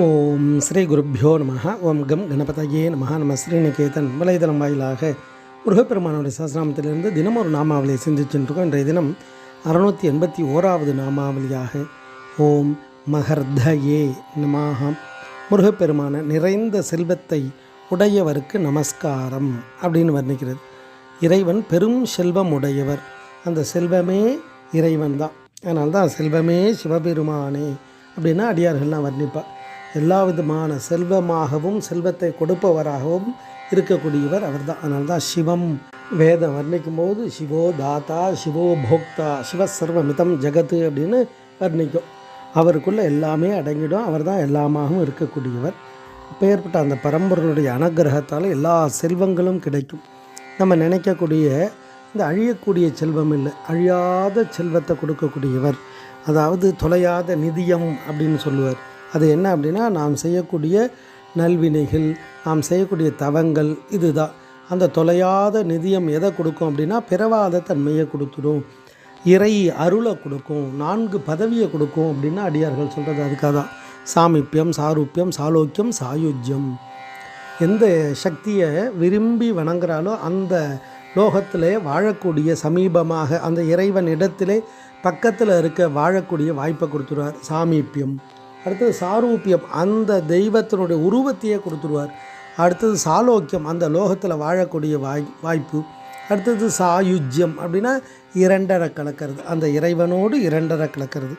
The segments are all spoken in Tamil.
ஓம் ஸ்ரீ குருப்பியோ நம ஓம் கம் கணபதையே நம நம ஸ்ரீநிகேதன் வலைதளம் வாயிலாக முருகப்பெருமானுடைய சஹசிராமத்திலிருந்து தினம் ஒரு நாமாவளியை சிந்திச்சுருக்கோம் இன்றைய தினம் அறுநூற்றி எண்பத்தி ஓராவது நாமாவளியாக ஓம் மகர்தயே நமாக முருகப்பெருமான நிறைந்த செல்வத்தை உடையவருக்கு நமஸ்காரம் அப்படின்னு வர்ணிக்கிறது. இறைவன் பெரும் செல்வம் உடையவர். அந்த செல்வமே இறைவன் தான். அதனால்தான் செல்வமே சிவபெருமானே அப்படின்னா அடியார்கள்லாம் வர்ணிப்பார். எல்லா விதமான செல்வமாகவும் செல்வத்தை கொடுப்பவராகவும் இருக்கக்கூடியவர் அவர் தான் அதனால தான் சிவம் வேதம் வர்ணிக்கும் போது சிவோ தாத்தா சிவோ போக்தா சிவ சர்வமிதம் ஜெகத்து அப்படின்னு வர்ணிக்கும். அவருக்குள்ளே எல்லாமே அடங்கிடும். அவர் தான் எல்லாமாகவும் இருக்கக்கூடியவர். அப்பேற்பட்ட அந்த பரம்பொருளுடைய அனுகிரகத்தால் எல்லா செல்வங்களும் கிடைக்கும். நம்ம நினைக்கக்கூடிய இந்த அழியக்கூடிய செல்வம் இல்லை. அழியாத செல்வத்தை கொடுக்கக்கூடியவர். அதாவது தொலையாத நிதியம் அப்படின்னு சொல்லுவார். அது என்ன அப்படின்னா நாம் செய்யக்கூடிய நல்வினைகள் நாம் செய்யக்கூடிய தவங்கள் இதுதான். அந்த தொலையாத நிதியம் எதை கொடுக்கும் அப்படின்னா பிறவாத தன்மையை கொடுத்துடும். இறை அருளை கொடுக்கும். நான்கு பதவியை கொடுக்கும் அப்படின்னா அடியார்கள் சொல்கிறது அதுக்காக தான் சாமிப்பியம் சாரூப்பியம் சாலோக்கியம் சாயுஜ்யம். எந்த சக்தியை விரும்பி வணங்குறாலோ அந்த லோகத்திலே வாழக்கூடிய சமீபமாக அந்த இறைவன் இடத்திலே பக்கத்தில் இருக்க வாழக்கூடிய வாய்ப்பை கொடுத்துருவார் சாமீப்பியம் அடுத்தது சாரூபியம் அந்த தெய்வத்தினுடைய உருவத்தையே கொடுத்துருவார். அடுத்தது சாலோக்கியம் அந்த லோகத்தில் வாழக்கூடிய வாய் வாய்ப்பு. அடுத்தது சாயுஜ்யம் அப்படின்னா இரண்டரை கலக்கிறது. அந்த இறைவனோடு இரண்டரை கலக்கிறது.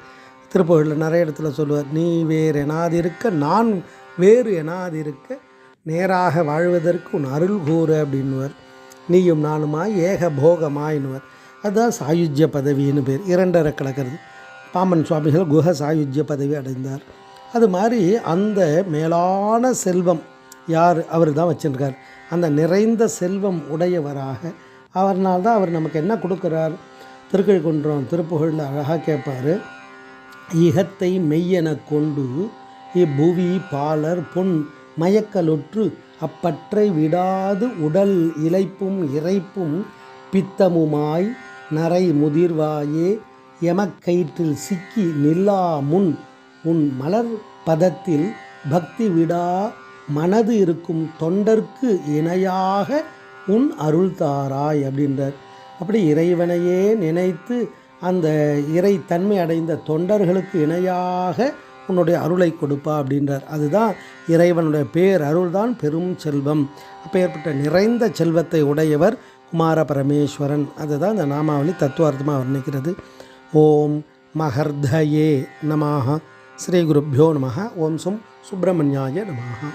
திருப்புகழில் நிறைய இடத்துல சொல்லுவார் நீ வேறு எனாது இருக்க நான் வேறு எனாது இருக்க நேராக வாழ்வதற்கு உன் அருள் கூறு அப்படின்னுவர். நீயும் நானுமாய் ஏக போகமாயின்னுவர் அதுதான் சாயுஜ்ய பதவின்னு பேர். இரண்டரை கலக்கிறது. பாம்பன் சுவாமிகள் குஹ சாயுஜ்ய பதவி அடைந்தார். அது மாதிரி அந்த மேலான செல்வம் யார் அவர் தான் வச்சுருக்கார். அந்த நிறைந்த செல்வம் உடையவராக அவர்னால் தான் அவர் நமக்கு என்ன கொடுக்குறார்? திருக்கழிக்குன்றம் திருப்புகழில் அழகாக கேட்பார் இகத்தை மெய்யென கொண்டு இப்பூவி பாலர் பொன் மயக்கலொற்று அப்பற்றை விடாது உடல் இழைப்பும் இறைப்பும் பித்தமுமாய் நரை முதிர்வாயே எமக்கயிற்றில் சிக்கி நில்லா முன் உன் மலர் பதத்தில் பக்தி விடா மனது இருக்கும் தொண்டர்க்கு இணையாக உன் அருள் தாராய் அப்படின்றார். அப்படி இறைவனையே நினைத்து அந்த இறை தன்மை அடைந்த தொண்டர்களுக்கு இணையாக உன்னுடைய அருளை கொடுப்பா அப்படின்றார். அதுதான் இறைவனுடைய பேர் அருள்தான் பெரும் செல்வம். அப்பேற்பட்ட நிறைந்த செல்வத்தை உடையவர் குமார பரமேஸ்வரன். அதுதான் இந்த நாமாவளி தத்துவார்த்தமாக வர்ணிக்கிறது. ஓம் மகர்தயே நமாக ஸ்ரீ குருப்பியோ நம ஓம் சும் சுப்பிரமணியாய நமாக